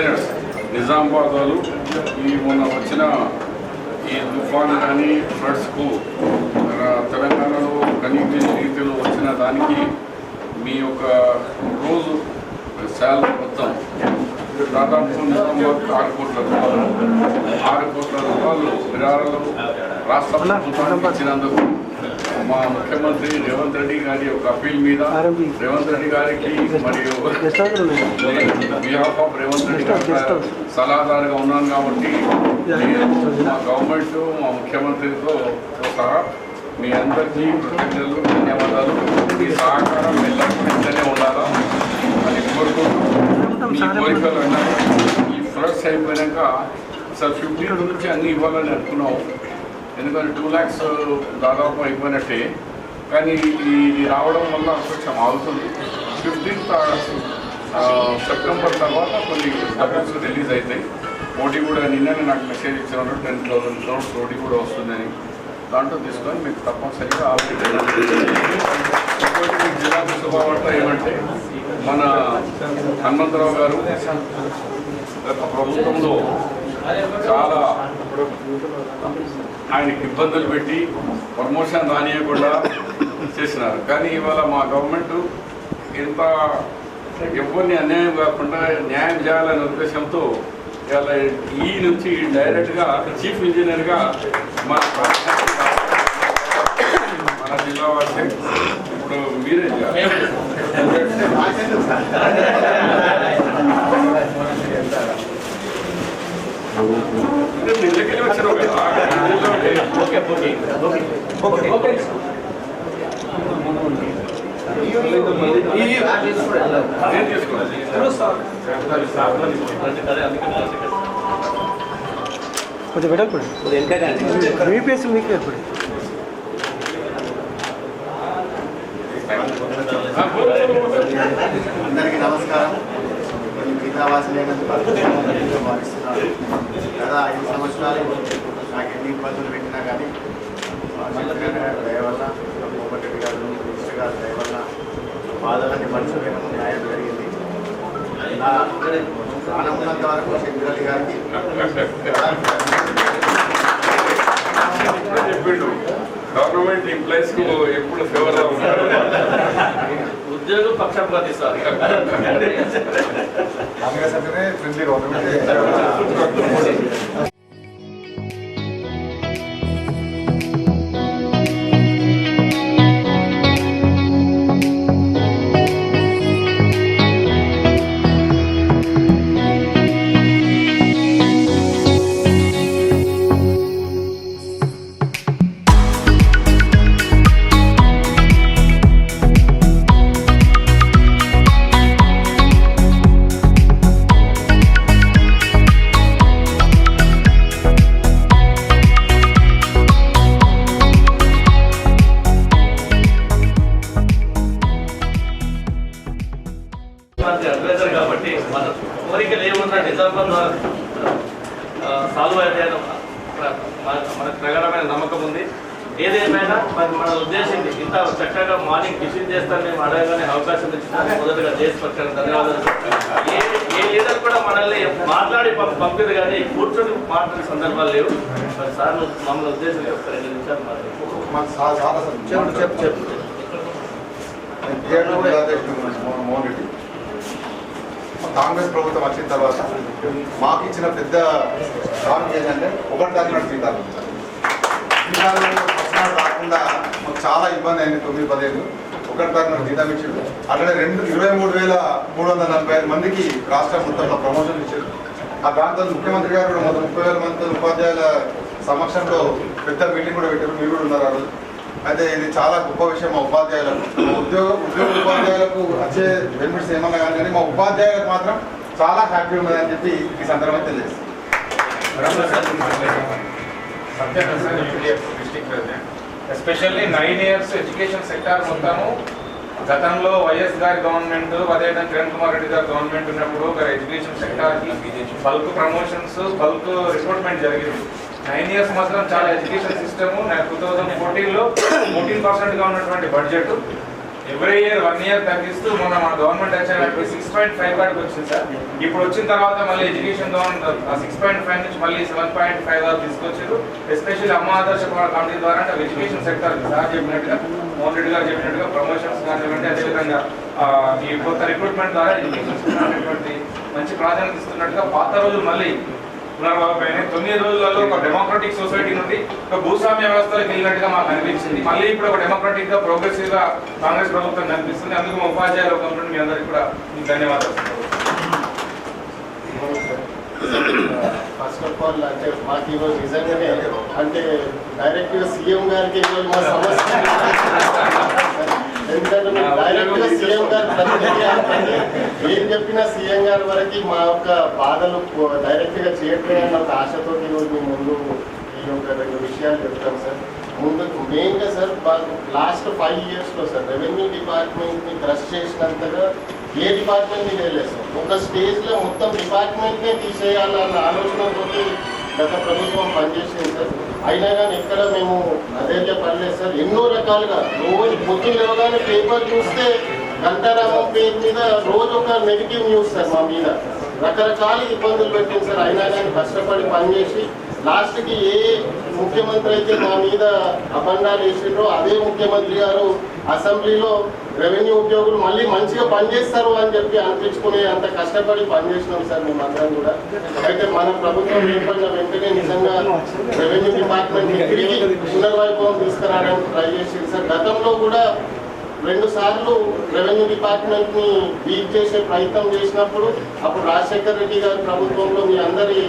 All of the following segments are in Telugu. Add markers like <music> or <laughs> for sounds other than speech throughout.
and నిజామాబాద్ వాళ్ళు ఈ మొన్న వచ్చిన ఈ తుఫాన్ కానీ ఫ్లడ్స్కు తెలంగాణలో కనీటి రీతిలో వచ్చిన దానికి మీ యొక్క రోజు శాలరీ మొత్తం దాదాపు నిజామాబాద్ ఆరు కోట్ల రూపాయలు. ఆరు కోట్ల రూపాయలు విరాళాలు రాష్ట్ర ప్రభుత్వానికి ఇచ్చినందుకు మా ముఖ్యమంత్రి రేవంత్ రెడ్డి గారి యొక్క అప్పీల్ మీద రేవంత్ రెడ్డి గారికి మరియు బిహాఫ్ ఆఫ్ రేవంత్ రెడ్డి గారి సలహాదారుగా ఉన్నాను కాబట్టి మా గవర్నమెంట్ మా ముఖ్యమంత్రితో సహా మీ అందరికీ కృతజ్ఞతలు ధన్యవాదాలు. మీ సహకారం ఎల్లప్పుడూ ఉండాలా అని కోరుకుంటూ మీ కోరికలు అన్నారు ఈ ఫ్లడ్స్ అయిపోయాక అసలు ఫిఫ్టీన్ నుంచి అన్ని ఇవ్వాలని అనుకున్నాం ఎందుకంటే టూ ల్యాక్స్ దాదాపు అయిపోయినట్టే కానీ ఇది రావడం వల్ల కొంచెం ఆగుతుంది. ఫిఫ్టీన్త్ సెప్టెంబర్ తర్వాత కొన్ని డబ్బుల్స్ రిలీజ్ అవుతాయి ఓటీ కూడా నిన్ననే నాకు మెసేజ్ ఇచ్చాను టెన్ థౌసండ్ క్రోడ్స్ ఓటీ కూడా వస్తుందని దాంట్లో తీసుకొని మీకు తప్పనిసరిగా ఆల్రెడీ మీకు జిల్లాకు శుభవార్త ఏమంటే మన హనుమంతరావు గారు గత ప్రభుత్వంలో చాలా ఆయనకి ఇబ్బందులు పెట్టి ప్రమోషన్ రానియకుండా చేసినారు కానీ ఇవాళ మా గవర్నమెంట్ ఇంత ఎవరిని అన్యాయం కాకుండా న్యాయం చేయాలనే ఉద్దేశంతో ఇవాళ ఈ నుంచి డైరెక్ట్గా చీఫ్ ఇంజనీర్గా మన మన జిల్లా వారికి ఇప్పుడు మీరే చేయాలి. అంటే మీ దగ్గరికి వచ్చారు కదా నేను తీసుకోండి కొంచెం పెట్టకూడదు యూపీఎస్ మీకు ఏర్పడి ఆ, పోదు, పోదు, పోదు. అందరికీ నమస్కారం నేను గీతావాసి లేనందుకు అభినందనలు భావిస్తున్నాను గత ఐదు సంవత్సరాలు నాకు ఎన్ని ఇబ్బందులు పెట్టినా కానీ మా చంద్రబాబు గారి దయ వల్ల కోమటి రెడ్డి గారు మినిస్టర్ గారి దయ వల్ల బాధలన్నీ మర్చిపోయిన న్యాయం జరిగింది వరకు గారికి చెప్పిండు గవర్నమెంట్ ఎంప్లాయీస్కు ఎప్పుడు ఫేవర్గా ఉంటారు ఉద్యోగం పక్షపాతి సార్. ఫ్రెండ్లీ గవర్నమెంట్ కాంగ్రెస్ ప్రభుత్వం వచ్చిన తర్వాత మాకు ఇచ్చిన పెద్ద కారణం ఏంటంటే ఒకటి తాగిన జీతాలు జీతాలు వస్తున్నారు రాకుండా మాకు చాలా ఇబ్బంది అయింది తొమ్మిది పదిహేను. ఒకటి తాగిన జీతం ఇచ్చారు అట్లనే రెండు ఇరవై మూడు వేల మూడు వందల నలభై ఐదు మందికి రాష్ట్ర మొత్తంలో ప్రమోషన్ ఇచ్చారు ఆ దాంతో ముఖ్యమంత్రి గారు కూడా మొత్తం ముప్పై వేల మంది ఉపాధ్యాయుల సమక్షంలో పెద్ద మీటింగ్ కూడా పెట్టారు. మీరు కూడా ఉన్నారు ఆ రోజు. అయితే ఇది చాలా గొప్ప విషయం మా ఉపాధ్యాయులకు. ఉద్యోగ ఉద్యోగ ఉపాధ్యాయులకు వచ్చే బెనిఫిట్స్ ఏమన్నా కానీ కానీ మా ఉపాధ్యాయులకు మాత్రం చాలా హ్యాపీ ఉన్నదని చెప్పి ఈ సందర్భంగా తెలియజేస్తాను. Especially nine years education sector మొత్తము గతంలో వైఎస్ గారి గవర్నమెంట్ అదేవిధంగా కిరణ్ కుమార్ రెడ్డి గారి గవర్నమెంట్ ఉన్నప్పుడు ఒక ఎడ్యుకేషన్ సెక్టార్కి బల్క్ ప్రమోషన్స్ బల్క్ రిక్రూట్మెంట్ జరిగింది. నైన్ ఇయర్స్ మాత్రం చాలా ఎడ్యుకేషన్ సిస్టమ్ టూ థౌజండ్ ఫోర్టీన్లో ఫోర్టీన్ పర్సెంట్గా ఉన్నటువంటి budget. Every year one year తగ్గిస్తూ మొన్న మన గవర్నమెంట్ వచ్చేటప్పుడు సిక్స్ పాయింట్ ఫైవ్ కాడికి వచ్చింది సార్. ఇప్పుడు వచ్చిన తర్వాత మళ్ళీ education government six point five నుంచి మళ్ళీ సెవెన్ పాయింట్ ఫైవ్ దాకా తీసుకొచ్చారు. ఎస్పెషల్లీ అమ్మ ఆదర్శ కమిటీ ద్వారా అంటే ఎడ్యుకేషన్ సెక్టర్ సార్ చెప్పినట్టుగా. మోహన్ రెడ్డి గారు చెప్పినట్టుగా ప్రమోషన్స్ కానివ్వండి అదేవిధంగా ఈ కొత్త రిక్రూట్మెంట్ ద్వారా ఎడ్యుకేషన్ అనేటువంటి మంచి ప్రాధాన్యత ఇస్తున్నట్టుగా పాత రోజులు మళ్ళీ పునర్వాపైన తొమ్మిది రోజులలో ఒక డెమోక్రటిక్ సొసైటీ నుండి ఒక భూస్వామ్య వ్యవస్థలకు వెళ్ళినట్టుగా మాకు అనిపించింది. మళ్ళీ ఇప్పుడు ఒక డెమోక్రటిక్గా ప్రోగ్రెసివ్గా కాంగ్రెస్ ప్రభుత్వం కనిపిస్తుంది. అందుకు మా ఉపాధ్యాయుల ఒక నుండి మీ అందరికీ కూడా ధన్యవాదాలు. ఫస్ట్ ఆఫ్ ఆల్ అంటే మాకు ఈరోజు నిజంగానే అంటే డైరెక్ట్గా సీఎం గారికి ఈరోజు మా సమస్య. ఎందుకంటే మేము డైరెక్ట్గా సీఎం గారు ప్రతినిధి అంటే ఏం చెప్పినా సీఎం గారి వరకు మా యొక్క బాధలు డైరెక్ట్గా చేయట్లేదన్న ఒక ఆశతో ఈరోజు మేము ముందు ఈ యొక్క రెండు విషయాలు చెప్తాం సార్. ముందు మెయిన్గా సార్ లాస్ట్ ఫైవ్ ఇయర్స్లో సార్ రెవెన్యూ డిపార్ట్మెంట్ని ట్రస్ట్ చేసినంతగా ఏ డిపార్ట్మెంట్ వేయలేదు సార్ ఒక స్టేజ్లో మొత్తం డిపార్ట్మెంట్ నే తీసేయాలన్న ఆలోచనతో గత ప్రభుత్వం పనిచేసింది సార్. అయినా కానీ ఎక్కడ మేము అదే పర్లేదు సార్. ఎన్నో రకాలుగా రోజు పొద్దు లేవగానే పేపర్ చూస్తే గంటారామం పేరు మీద రోజు ఒక నెగిటివ్ న్యూస్ సార్ మా మీద. రకరకాల ఇబ్బందులు పెట్టింది సార్. అయినా కానీ కష్టపడి పనిచేసి లాస్ట్కి ఏ ముఖ్యమంత్రి అయితే నా మీద అబండాలు వేసిండ్రో అదే ముఖ్యమంత్రి గారు అసెంబ్లీలో రెవెన్యూ ఉద్యోగులు మళ్ళీ మంచిగా పనిచేస్తారు అని చెప్పి అనిపించుకునే అంత కష్టపడి పనిచేసినాం సార్ మేమందరం కూడా. అయితే మన ప్రభుత్వం ఏర్పడిన వెంటనే నిజంగా రెవెన్యూ డిపార్ట్మెంట్ తిరిగి పునర్వైభవం తీసుకురావడానికి ట్రై చేసింది సార్. గతంలో కూడా రెండు సార్లు రెవెన్యూ డిపార్ట్మెంట్ని బీట్ చేసే ప్రయత్నం చేసినప్పుడు అప్పుడు రాజశేఖర రెడ్డి గారి ప్రభుత్వంలో మీ అందరి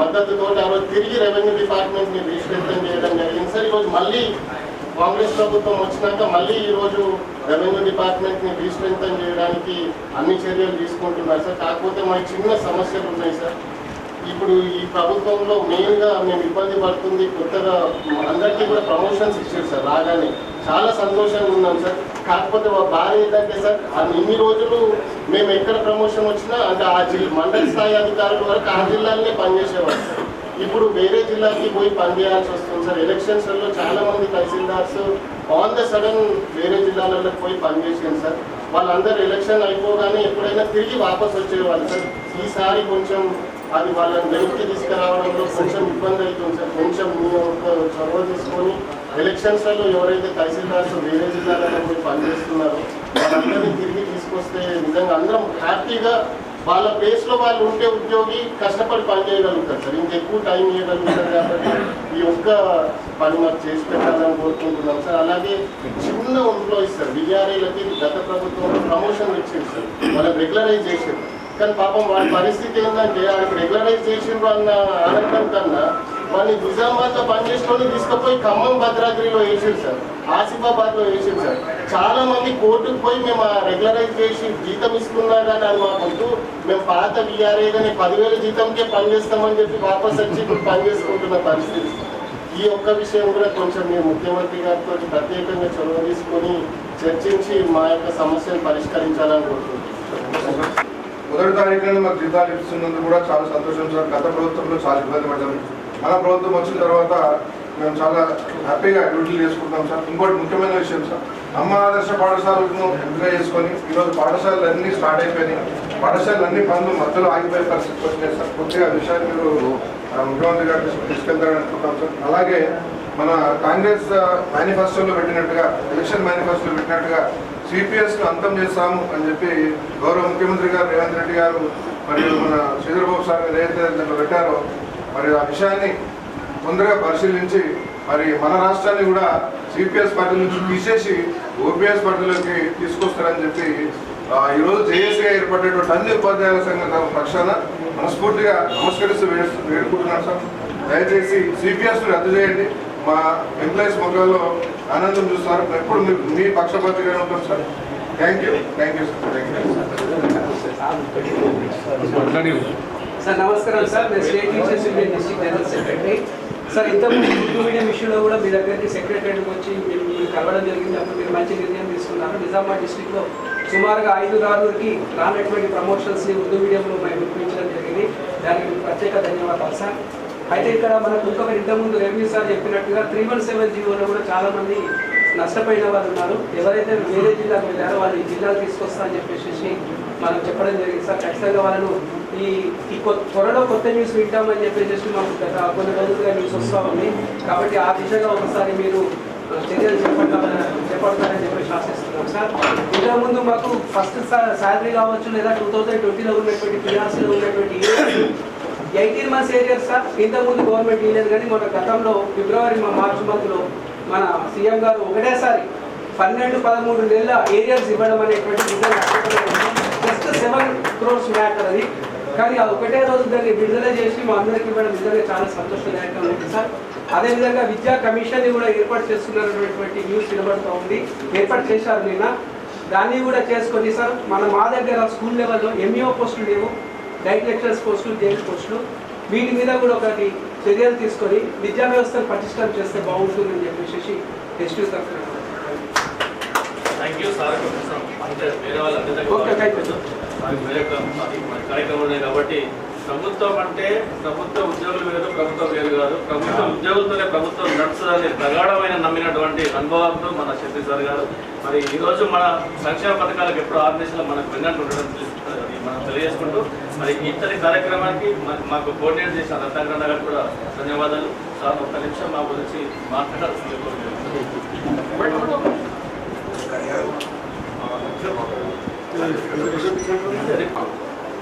మద్దతుతో ఆ తిరిగి రెవెన్యూ డిపార్ట్మెంట్ని బహిష్కృతం చేయడం జరిగింది. సార్ ఈరోజు మళ్ళీ కాంగ్రెస్ ప్రభుత్వం వచ్చినాక మళ్ళీ ఈరోజు రెవెన్యూ డిపార్ట్మెంట్ని బహిష్కృతం చేయడానికి అన్ని చర్యలు తీసుకుంటున్నారు సార్. కాకపోతే మాకు చిన్న సమస్యలు ఉన్నాయి సార్. ఇప్పుడు ఈ ప్రభుత్వంలో మెయిన్గా మేము ఇబ్బంది పడుతుంది కొత్తగా అందరికీ కూడా ప్రమోషన్స్ ఇచ్చారు సార్ రాగానే. చాలా సంతోషంగా ఉన్నాం సార్. కాకపోతే మా బాధ ఏంటంటే సార్ అది ఇన్ని రోజులు మేము ఎక్కడ ప్రమోషన్ వచ్చినా అంటే ఆ జిల్లా మండల స్థాయి అధికారుల వరకు ఆ జిల్లాలనే పనిచేసేవారు సార్. ఇప్పుడు వేరే జిల్లాకి పోయి పనిచేయాల్సి వస్తుంది సార్. ఎలక్షన్స్లో చాలా మంది తహసీల్దార్స్ ఆన్ ద సడన్ వేరే జిల్లాలలో పోయి పనిచేసాను సార్. వాళ్ళందరూ ఎలక్షన్ అయిపోగానే ఎప్పుడైనా తిరిగి వాపస్ వచ్చేవాళ్ళు సార్. ఈసారి కొంచెం అది వాళ్ళని వెనక్కి తీసుకురావడంలో కొంచెం ఇబ్బంది అవుతుంది సార్. కొంచెం మీ యొక్క చొరవ తీసుకొని ఎలక్షన్స్లలో ఎవరైతే తహసీల్దార్స్ వేరే జిల్లాలలో పోయి పనిచేస్తున్నారో వాళ్ళందరినీ తిరిగి తీసుకొస్తే నిజంగా అందరం హ్యాపీగా వాళ్ళ ప్లేస్లో వాళ్ళు ఉంటే ఉద్యోగి కష్టపడి పని చేయగలుగుతారు సార్. ఇంకెక్కువ టైం ఇవ్వగలుగుతారు కాబట్టి ఈ ఒక్క పని మాకు చేసి పెట్టాలని కోరుకుంటున్నాం సార్. అలాగే చిన్న ఎంప్లాయీస్ సార్ విఆర్ఏలకి గత ప్రభుత్వం ప్రమోషన్ ఇచ్చింది సార్. వాళ్ళకి రెగ్యులరైజ్ చేసింది కానీ పాపం వాళ్ళ పరిస్థితి ఏంటంటే వాళ్ళకి రెగ్యులరైజ్ చేసిండ్రు అన్న ఆనందం కన్నా వాళ్ళని నిజామాబాద్లో పనిచేసుకొని తీసుకుపోయి ఖమ్మం భద్రాద్రిలో వేసిండు సార్. ఆసిఫాబాద్లో వేసిండు సార్. చాలా మంది కోర్టుకు పోయి మేము ఆ రెగ్యులరైజ్ చేసి జీతం ఇస్తున్నా కానీ అని మాకుంటూ మేము పాత విఆర్ఏ కానీ పదివేల జీతంకే పనిచేస్తామని చెప్పి వాపస్ వచ్చి ఇప్పుడు పని చేసుకుంటున్న పరిస్థితి. ఈ ఒక్క విషయం కూడా కొంచెం మేము ముఖ్యమంత్రి గారితో ప్రత్యేకంగా చొరవ తీసుకొని చర్చించి మా యొక్క సమస్యను పరిష్కరించాలని కోరుకుంటున్నాం. మొదటి తారీఖున మాకు జీతాలు ఇస్తున్నందుకు కూడా చాలా సంతోషం సార్. గత ప్రభుత్వంలో చాలా ఇబ్బంది పడ్డాము. మన ప్రభుత్వం వచ్చిన తర్వాత మేము చాలా హ్యాపీగా డ్యూటీలు చేసుకుంటాం సార్. ఇంకోటి ముఖ్యమైన విషయం సార్. అమ్మ ఆదర్శ పాఠశాలను ఎంపిక చేసుకొని ఈరోజు పాఠశాలలు అన్నీ స్టార్ట్ అయిపోయినాయి. పాఠశాలలు అన్ని పనులు మధ్యలో ఆగిపోయే పరిస్థితి వచ్చినాయి సార్. కొద్దిగా విషయాన్ని మీరు ఆ, ముఖ్యమంత్రి గారు తీసుకెళ్తారని అనుకుంటాం సార్. అలాగే మన కాంగ్రెస్ మేనిఫెస్టోలో పెట్టినట్టుగా ఎలక్షన్ మేనిఫెస్టోలో పెట్టినట్టుగా సిపిఎస్ను అంతం చేస్తాము అని చెప్పి గౌరవ ముఖ్యమంత్రి గారు రేవంత్ రెడ్డి గారు మరియు మన చంద్రబాబు సార్ గారు ఏదైతే పెట్టారో మరి ఆ విషయాన్ని తొందరగా పరిశీలించి మరి మన రాష్ట్రాన్ని కూడా సిపిఎస్ పార్టీ నుంచి తీసేసి ఓపీఎస్ పార్టీలోకి తీసుకొస్తారని చెప్పి ఈరోజు జేఏసీగా ఏర్పడేటువంటి అన్ని ఉపాధ్యాయుల సంఘం పక్షాన మనస్ఫూర్తిగా నమస్కరిస్తూ వేడు- వేడుకుంటున్నాను సార్. దయచేసి సిపిఎస్ రద్దు చేయండి. మా ఎంప్లాయీస్ మొక్కల్లో ఆనందం చూస్తారు. ఎప్పుడు మీ మీ పక్షపాతిగా ఉంటాం sir. Thank you. Thank you sir. Thank you. Sir నమస్కారం సార్. నేను state teachers union district general secretary. Sir ఇంతకుముందు ఉర్దూ మీడియం ఇష్యూలో కూడా మీ దగ్గరికి సెక్రటరీకి వచ్చి మీరు మీరు కలవడం జరిగింది. అప్పుడు మీరు మంచి నిర్ణయం తీసుకున్నారు. నిజామాబాద్ డిస్టిక్లో సుమారుగా ఐదు ఆరుగురికి రానటువంటి ప్రమోషన్స్ని ఉర్దూ మీడియంలో మేము ఇప్పించడం జరిగింది. దానికి ప్రత్యేక ధన్యవాదాలు సార్. అయితే ఇక్కడ మనకు ఇంకొకటి ఇంతకుముందు రెవెన్యూ సార్ చెప్పినట్టుగా త్రీ వన్ సెవెన్ జీవోలో కూడా చాలామంది నష్టపోయిన వాళ్ళు ఉన్నారు. ఎవరైతే వేరే జిల్లాకు వెళ్ళారో వాళ్ళు ఈ జిల్లాకు తీసుకొస్తా అని చెప్పేసి మనం చెప్పడం జరిగింది. సార్ ఖచ్చితంగా వాళ్ళను ఈ ఈ త్వరలో కొత్త న్యూస్ వింటామని చెప్పేసి మాకు గత కొన్ని రోజులుగా న్యూస్ వస్తూ ఉంది. కాబట్టి ఆ దిశగా ఒకసారి మీరు చర్యలు చేపట్టాలని చేపడతారని చెప్పేసి ఆశిస్తున్నాం సార్. ఇంతకుముందు మాకు ఫస్ట్ శాలరీ కావచ్చు లేదా టూ థౌజండ్ ట్వంటీలో ఉన్నటువంటి పిఆర్సీలో ఉన్నటువంటి ఎయిటీన్ మంత్స్ ఏరియర్ సార్. ఇంతకుముందు గవర్నమెంట్ ఇవ్వలేదు కానీ మన గతంలో ఫిబ్రవరి మా మార్చి మంత్లో మన సీఎం గారు ఒకటేసారి పన్నెండు పదమూడు నెలల ఏరియర్స్ ఇవ్వడం అనేటువంటి నిజంగా జస్ట్ సెవెన్ క్రోర్స్ మ్యాటర్ అది. కానీ అది ఒకటే రోజు దాన్ని విడుదల చేసి మా అందరికీ ఇవ్వడం నిజంగా చాలా సంతోషదాయకంగా ఉంది సార్. అదేవిధంగా విద్యా కమిషన్ కూడా ఏర్పాటు చేస్తున్నటువంటి న్యూస్ వినబడుతూ ఉంది. ఏర్పాటు చేశారు నిన్న. దాన్ని కూడా చేసుకొని సార్ మన మా దగ్గర స్కూల్ లెవెల్లో ఎంఈఓ పోస్టులు లేవు. డైట్ లెక్చరర్స్ పోస్టులు జైల్ పోస్టులు. వీటి మీద కూడా ఒకటి చర్యలు తీసుకొని విద్యా వ్యవస్థను పటిష్టం చేస్తే బాగుంటుందని చెప్పేసి test sir thank you sir. కార్యక్రమం కాబట్టి ప్రభుత్వం అంటే ప్రభుత్వ ఉద్యోగులు వేరు ప్రభుత్వం వేరు కాదు. ప్రభుత్వ ఉద్యోగులతోనే ప్రభుత్వం నడుస్తుందని ప్రగాఢమైన నమ్మినటువంటి అనుభవంతో మన శక్తి సార్ గారు. మరి ఈ రోజు మన సంక్షేమ పథకాలకు ఎప్పుడు ఆర్గనైజేషన్ మనకు విన్నట్టు ఉండడం మనం తెలియజేసుకుంటూ మరి ఇతని కార్యక్రమానికి మాకు కోఆర్డినేట్ చేసిన రత్నాకరణ గారు కూడా ధన్యవాదాలు. సార్ ఒక్క నిమిషం మా గురించి మాట్లాడాల్సింది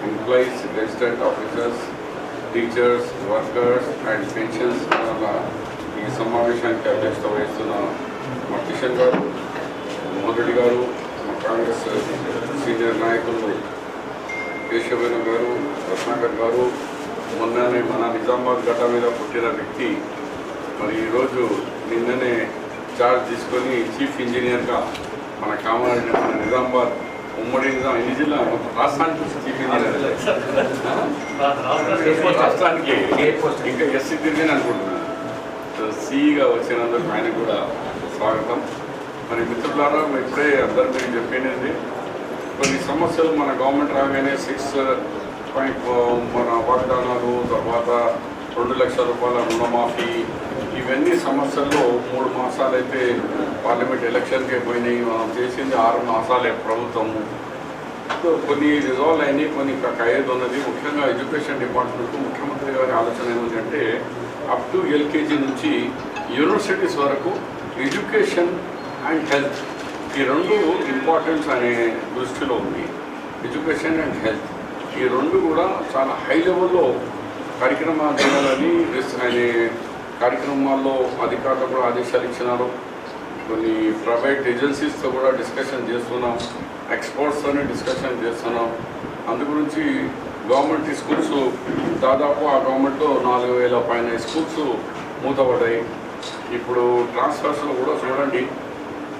employees resident officers teachers workers and pensions వల్ల ఈ సమావేశానికి అధ్యక్షత వహిస్తున్న మా కిషన్ గారు మోదడి గారు మా కాంగ్రెస్ సీనియర్ నాయకులు కేశవేణ గారు రత్నాకర్ గారు మొన్ననే మన నిజామాబాద్ గడ్డ మీద పుట్టిన వ్యక్తి మరి ఈరోజు నిన్ననే చార్జ్ తీసుకొని చీఫ్ ఇంజనీర్గా మన కామారెడ్డి మన నిజామాబాద్ ఉమ్మడి నిజాం ఎన్ని జిల్లా? రాష్ట్రానికి చీఫ్ ఇంజనీర్ రాష్ట్రానికి ఇంకా ఎస్సీ తిరిగి అనుకుంటున్నాను సో వచ్చినందుకు ఆయన కూడా స్వాగతం. మరి మిత్రులారా ఇప్పుడే అందరూ నేను చెప్పినది కొన్ని సమస్యలు మన గవర్నమెంట్ రాగానే సిక్స్ పాయింట్ మన వాగ్దానాలు తర్వాత రెండు లక్షల రూపాయల రుణమాఫీ ఇవన్నీ సమస్యల్లో మూడు మాసాలైతే పార్లమెంట్ ఎలక్షన్కే పోయినాయి. మనం చేసింది ఆరు మాసాలే ప్రభుత్వము. సో కొన్ని రిజాల్వ్ అయినాయి కొన్ని ఖైదు ఉన్నది. ముఖ్యంగా ఎడ్యుకేషన్ డిపార్ట్మెంట్ ముఖ్యమంత్రి గారి ఆలోచన ఏమిటంటే అప్ టు ఎల్కేజీ నుంచి యూనివర్సిటీస్ వరకు ఎడ్యుకేషన్ అండ్ హెల్త్ ఈ రెండు ఇంపార్టెన్స్ అనే దృష్టిలో ఉంది. ఎడ్యుకేషన్ అండ్ హెల్త్ ఈ రెండు కూడా చాలా హై లెవెల్లో కార్యక్రమాలు చేయాలని అనే ఆయన కార్యక్రమాల్లో అధికారులు కూడా ఆదేశాలు ఇచ్చినారు. కొన్ని ప్రైవేట్ ఏజెన్సీస్తో కూడా డిస్కషన్ చేస్తున్నాం. ఎక్స్పర్ట్స్తోనే డిస్కషన్ చేస్తున్నాం. అందు గురించి గవర్నమెంట్ స్కూల్స్ దాదాపు ఆ గవర్నమెంట్లో నాలుగు వేల పైన స్కూల్స్ మూతపడ్డాయి. ఇప్పుడు ట్రాన్స్ఫర్స్లో కూడా చూడండి.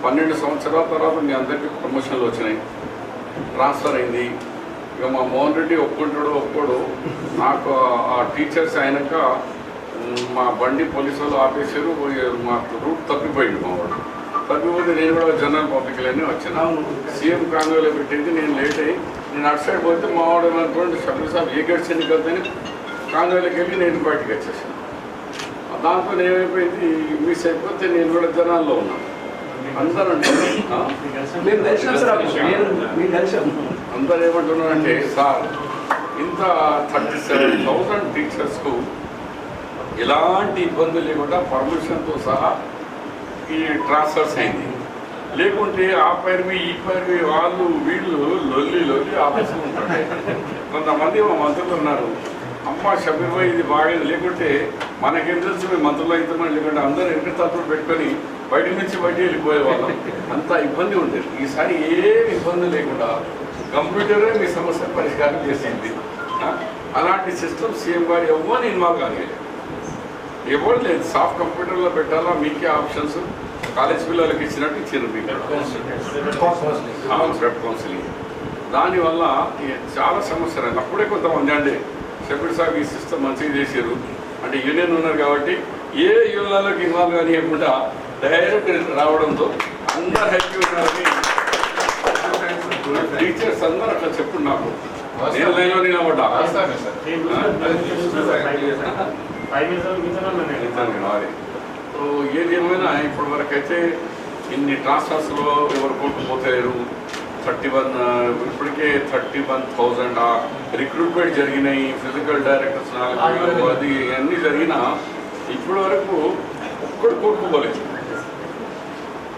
పన్నెండు సంవత్సరాల తర్వాత మీ అందరికీ ప్రమోషన్లు వచ్చినాయి. ట్రాన్స్ఫర్ అయింది. ఇక మా మోహన్ రెడ్డి ఒప్పుకుంటాడు ఒప్పుకోడు నాకు ఆ- ఆ టీచర్స్ అయినాక మ్, బండి పోలీసు వాళ్ళు ఆపేసారు మా రూట్ తప్పిపోయింది మా వాడు. తప్పిపోతే నేను కూడా జనరల్ పబ్లిక్లోనే వచ్చాను. సీఎం కాంగ్రెస్లో పెట్టింది నేను లేట్ అయ్యి నేను అటు సైడ్ పోతే మా వాడు ఏమనుకోండి సభ్యులు సాబ్ ఏ గడిచి ఎన్నికలతోనే కాంగ్రెస్లోకి వెళ్ళి నేను బయటకు వచ్చేసాను. దాంతో ఏమైపోయింది మిస్ అయిపోతే నేను కూడా జనాల్లో ఉన్నాను అందరూ సార్ అందరు ఏమంటున్నారంటే సార్ ఇంత థర్టీ సెవెన్ థౌసండ్ టీచర్స్కు ఎలాంటి ఇబ్బంది లేకుండా పర్మిషన్తో సహా ఈ ట్రాన్స్ఫర్స్ అయింది. లేకుంటే ఆ పైరువి ఈ పైరువి వాళ్ళు వీళ్ళు లొల్లి లొల్లి ఆఫీసులు ఉంటారు. కొంతమంది మా మంత్రులు ఉన్నారు. అమ్మ షబీర్ ఇది బాగలేదు లేకుంటే మనకేం తెలుసు మేము మంత్రులు అవుతామని లేకుంటే అందరూ ఎక్కడ తప్పులు పెట్టుకొని బయట నుంచి బయట వెళ్ళిపోయే వాళ్ళం. అంత ఇబ్బంది ఉండేది. ఈసారి ఏం ఇబ్బంది లేకుండా కంప్యూటరే మీ సమస్య పరిష్కారం చేసింది. అలాంటి సిస్టమ్ సీఎం గారు ఎవరు ఇన్వాల్వ్ కాలేదు ఎవరు లేదు. సాఫ్ట్ కంప్యూటర్లో పెట్టాలా? మీకే ఆప్షన్స్. కాలేజ్ పిల్లలకి ఇచ్చినట్టు ఇచ్చారు మీకు వెబ్ కౌన్సిలింగ్ దానివల్ల చాలా సమస్యలు అప్పుడే కొంతమంది అంటే షబీర్ సాబ్ ఈ సిస్టమ్ మంచిగా చేశారు అంటే యూనియన్ ఉన్నారు కాబట్టి ఏ యూనియన్లోకి ఇన్వాల్వ్ కానివ్వకుండా డైరెక్ట్ రావడంతో అందరు హ్యాపీ ఉన్నారని టీచర్స్ అందరూ అట్లా చెప్పు నాకు. నేను లైన్లో నిలబడ్డా సో ఏది ఏమైనా ఇప్పటి వరకు అయితే ఇన్ని ట్రాన్స్ఫర్స్లో ఎవరు కోల్పోతలేరు థర్టీ వన్ ఇప్పటికే థర్టీ వన్ థౌజండ్ రిక్రూట్మెంట్ జరిగినాయి ఫిజికల్ డైరెక్టర్స్ అది అన్నీ జరిగినా ఇప్పటి వరకు ఒక్కడు కోరుకోలేదు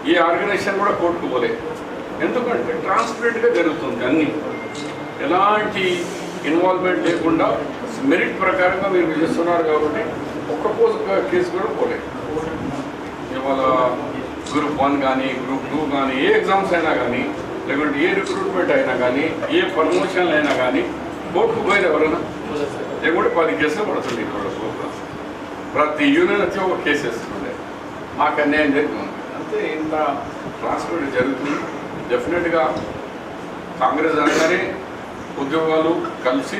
ఏ ఆర్గనైజేషన్ కూడా కోరుకోలేదు ఎందుకంటే ట్రాన్స్పరెంట్గా జరుగుతుంది అన్నీ. ఎలాంటి ఇన్వాల్వ్మెంట్ లేకుండా మెరిట్ ప్రకారంగా మీరు చేస్తున్నారు కాబట్టి ఒక్క పోజ్ కేసు కూడా పోలేదు ఇవాళ గ్రూప్ వన్ కానీ గ్రూప్ టూ కానీ ఏ ఎగ్జామ్స్ అయినా కానీ లేకుంటే ఏ రిక్రూట్మెంట్ అయినా కానీ ఏ ప్రమోషన్లు అయినా కానీ కోర్టుకు పోయారు ఎవరైనా లేకుంటే పది కేసులు పడుతుంది ఇక్కడ కోర్టులో. ప్రతి యూనియన్ వచ్చి ఒక కేసు వేస్తుండే. మాకు అన్యాయం జరిగింది. అంతే ఇంత ట్రాన్స్పోర్ట్ జరుగుతుంది. డెఫినెట్గా కాంగ్రెస్ అనగానే ఉద్యోగాలు కలిసి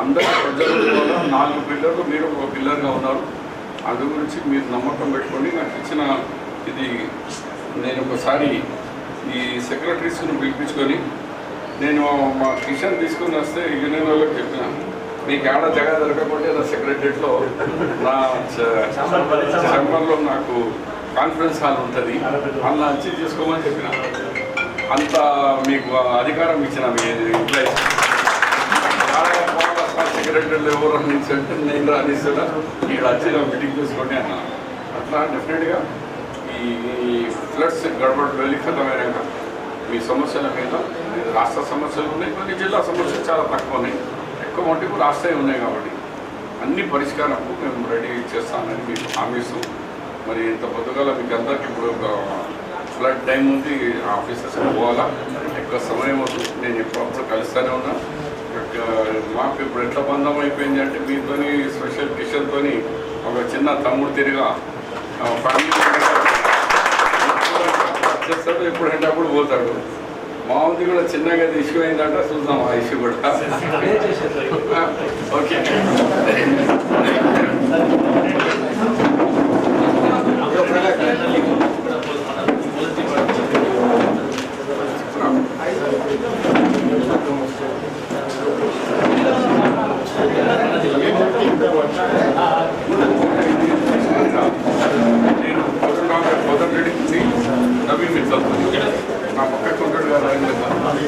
అందరి ప్రజల వల్ల నాలుగు పిల్లర్లు మీరు ఒక పిల్లర్గా ఉన్నారు. అందు గురించి మీరు నమ్మకం పెట్టుకోండి. నాకు ఇచ్చిన ఇది నేను ఒకసారి ఈ సెక్రటరీస్ని పిలిపించుకొని నేను మా కిషన్ తీసుకొని వస్తే యూనియన్ వాళ్ళకి చెప్పిన మీకు ఆడ జగ దొరకకుంటే నా సెక్రటరీలో నా ఛాంబర్లో నాకు కాన్ఫరెన్స్ హాల్ ఉంటుంది. అందులో వచ్చి తీసుకోమని చెప్పిన. అంత మీకు అధికారం ఇచ్చిన మీ ఎంప్లాయీస్ సెక్రటరీలు ఎవరు రాణించంటే నేను రాణిస్తున్నా ఇక్కడ వచ్చి మీటింగ్ చేసుకోండి అన్న. అట్లా డెఫినెట్గా ఈ ఫ్లడ్స్ గడబడ వెళ్ళి ఖతమైనాక మీ సమస్యల మీద రాష్ట్ర సమస్యలు ఉన్నాయి. కొన్ని జిల్లా సమస్యలు చాలా తక్కువ ఉన్నాయి. ఎక్కువ మటుకు రాష్ట్రే ఉన్నాయి కాబట్టి అన్ని పరిష్కారాలకు మేము రెడీ చేస్తామని మీకు హామీస్తూ మరి ఇంత పొద్దుగాల మీకు అందరికీ ఇప్పుడు ఒక ఫ్లడ్ టైం ఉంది. ఆఫీసర్స్ పోవాలా? ఎక్కువ సమయం అవుతుంది నేను ఎప్పుడు కలుస్తూనే ఉన్నా. మాకు ఇప్పుడు ఎట్లా బంధం అయిపోయింది అంటే మీతోని స్పెషల్ కిషన్తోని ఒక చిన్న తమ్ముడు తిరిగా ఫ్యామిలీ చేస్తాడు ఎప్పుడంటే అప్పుడు పోతాడు. మామూలు కూడా చిన్నగా ఇష్యూ అయిందంట చూద్దాం ఆ ఇష్యూ కూడా. <laughs> <laughs> ఓకే. <laughs> నేను మొదటి రెడ్డి నుంచి నవీన్ మిత్రులు నా పక్కకు ఉంటాడు కదా ఆయన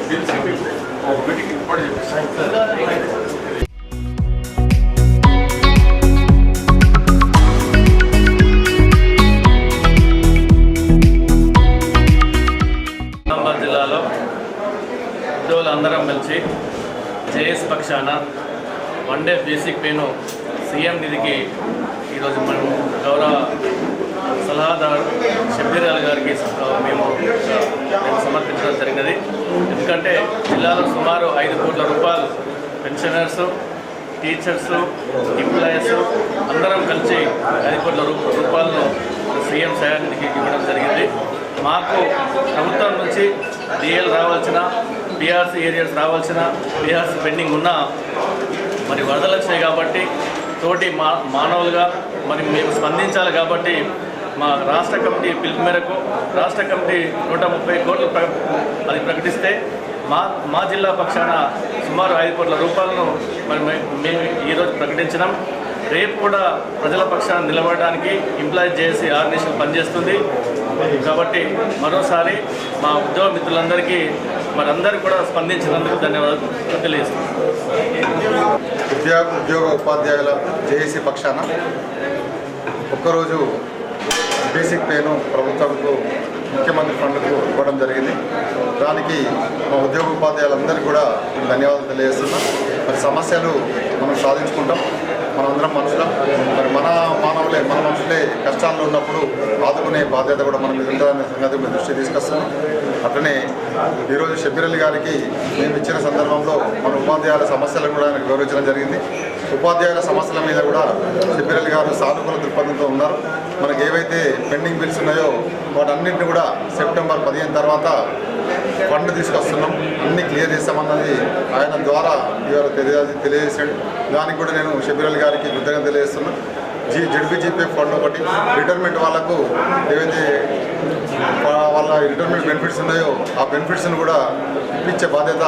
తెలిసి మీకు ఒక మీటింగ్ ఏర్పాటు చేపిస్తాను నిజామాబాద్ జిల్లాలో ఉద్యోగులందరం కలిసి జేఎస్ పక్షాన వన్ డే బేసిక్ పేను సీఎం నిధికి ఈరోజు మనం గౌరవ సలహాదారు షబ్బీరాల్ గారికి మేము మేము సమర్పించడం జరిగినది. ఎందుకంటే జిల్లాలో సుమారు ఐదు కోట్ల రూపాయలు పెన్షనర్స్ టీచర్స్ ఎంప్లాయర్స్ అందరం కలిసి ఐదు కోట్ల రూపాయలను సీఎం సహాయానికి ఇవ్వడం జరిగింది. మాకు ప్రభుత్వం నుంచి డిఎల్ రావాల్సిన బీఆర్సీ ఏరియాస్ రావాల్సిన బీఆర్సీ పెండింగ్ ఉన్న మరి వరదలు వచ్చినాయి కాబట్టి తోటి మా మానవులుగా మరి మేము స్పందించాలి కాబట్టి మా రాష్ట్ర కమిటీ పిలుపు మేరకు రాష్ట్ర కమిటీ నూట ముప్పై కోట్లు అది ప్రకటిస్తే మా మా జిల్లా పక్షాన సుమారు ఐదు కోట్ల రూపాయలను మరి మే- మేము ఈరోజు ప్రకటించినాం. రేపు కూడా ప్రజల పక్షాన నిలబడడానికి ఎంప్లాయీ చేసి ఆర్గనైజేషన్ పనిచేస్తుంది. కాబట్టి మరోసారి మా ఉద్యోగ మిత్రులందరికీ మరందరూ కూడా స్పందించినందుకు ధన్యవాదాలు తెలియజేస్తున్నాను విద్యా ఉద్యోగ ఉపాధ్యాయుల జేఏసీ పక్షాన ఒక్కరోజు బేసిక్ పేను ప్రభుత్వంకు ముఖ్యమంత్రి ఫండ్కు ఇవ్వడం జరిగింది. దానికి మా ఉద్యోగ ఉపాధ్యాయులందరికీ కూడా ధన్యవాదాలు తెలియజేస్తున్నాం. మరి సమస్యలు మనం సాధించుకుంటాం. మనందరం మనుషులం. మరి మన మానవులే మన మనుషులే కష్టాల్లో ఉన్నప్పుడు ఆదుకునే బాధ్యత కూడా మనం ఎదుగుతుందనే సంగతి మీ దృష్టి తీసుకొస్తున్నాం. అట్లనే ఈరోజు షబ్బీర్ అలీ గారికి మేము ఇచ్చిన సందర్భంలో మన ఉపాధ్యాయుల సమస్యలను కూడా ఆయన గౌరవించడం జరిగింది. ఉపాధ్యాయుల సమస్యల మీద కూడా షబ్బీర్ అలీ గారు సానుకూల దృక్పథంతో ఉన్నారు. మనకి ఏవైతే పెండింగ్ బిల్స్ ఉన్నాయో వాటన్నింటిని కూడా సెప్టెంబర్ పదిహేను తర్వాత ఫండ్ తీసుకొస్తున్నాం. అన్ని క్లియర్ చేస్తామన్నది ఆయన ద్వారా ఇవాళ తెలియ తెలియజేసాడు దానికి కూడా నేను షబ్బీర్ గారికి కృతజ్ఞత తెలియజేస్తున్నాను జీ జడ్బీజీపీ ఫండ్ ఒకటి. రిటైర్మెంట్ వాళ్ళకు ఏవైతే వాళ్ళ రిటైర్మెంట్ బెనిఫిట్స్ ఉన్నాయో ఆ బెనిఫిట్స్ని కూడా ఇప్పించే బాధ్యత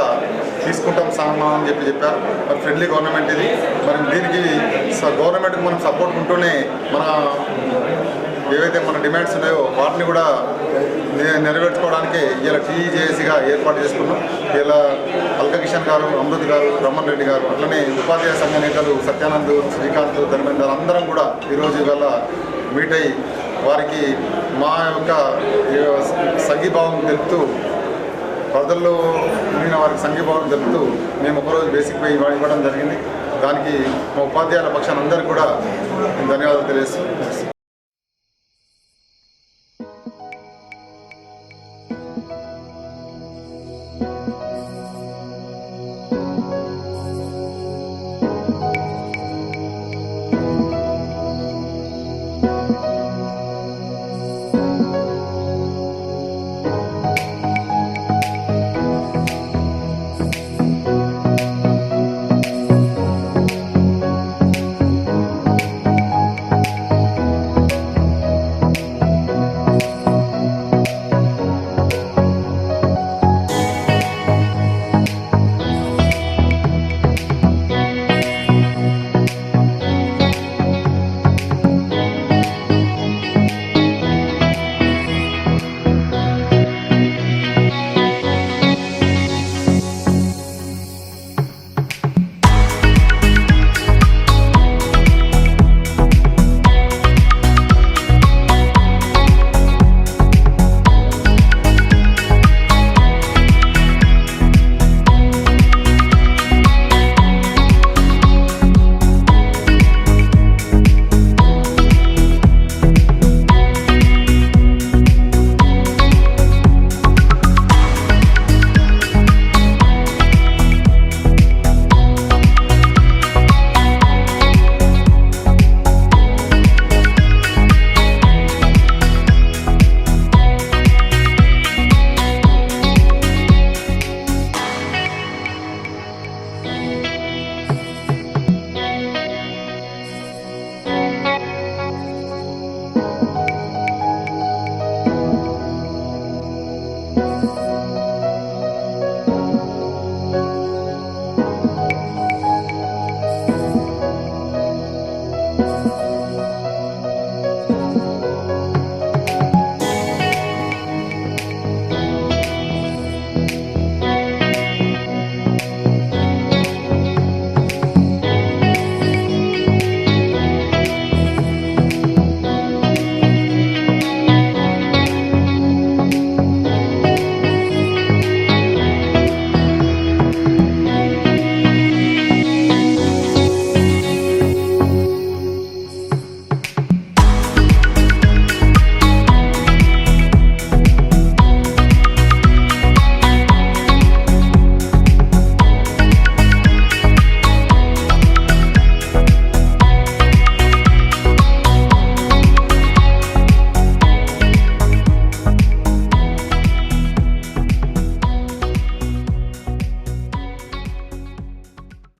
తీసుకుంటాం సామా అని చెప్పి చెప్పారు మరి ఫ్రెండ్లీ గవర్నమెంట్ ఇది. మరి దీనికి గవర్నమెంట్కి మనం సపోర్ట్ ఉంటూనే మన ఏవైతే మన డిమాండ్స్ ఉన్నాయో వాటిని కూడా నెరవేర్చుకోవడానికి ఇలా టీజేసీగా ఏర్పాటు చేసుకున్నాం. ఇలా అల్క కిషన్ గారు అమృత్ గారు రమణ్ రెడ్డి గారు అట్లనే ఉపాధ్యాయ సంఘ నేతలు సత్యానంద్ శ్రీకాంత్ ధర్మేందర్ అందరం కూడా ఈరోజు ఇవాళ మీట్ అయ్యి వారికి మా యొక్క సంఘీభావం తెలుపుతూ ప్రజల్లో ఉండిన వారికి సంఘీభావం తెలుపుతూ మేము ఒకరోజు బేసిక్ పే ఇవ్వడం జరిగింది. దానికి మా ఉపాధ్యాయుల పక్షాన అందరూ కూడా ధన్యవాదాలు తెలియజేస్తూ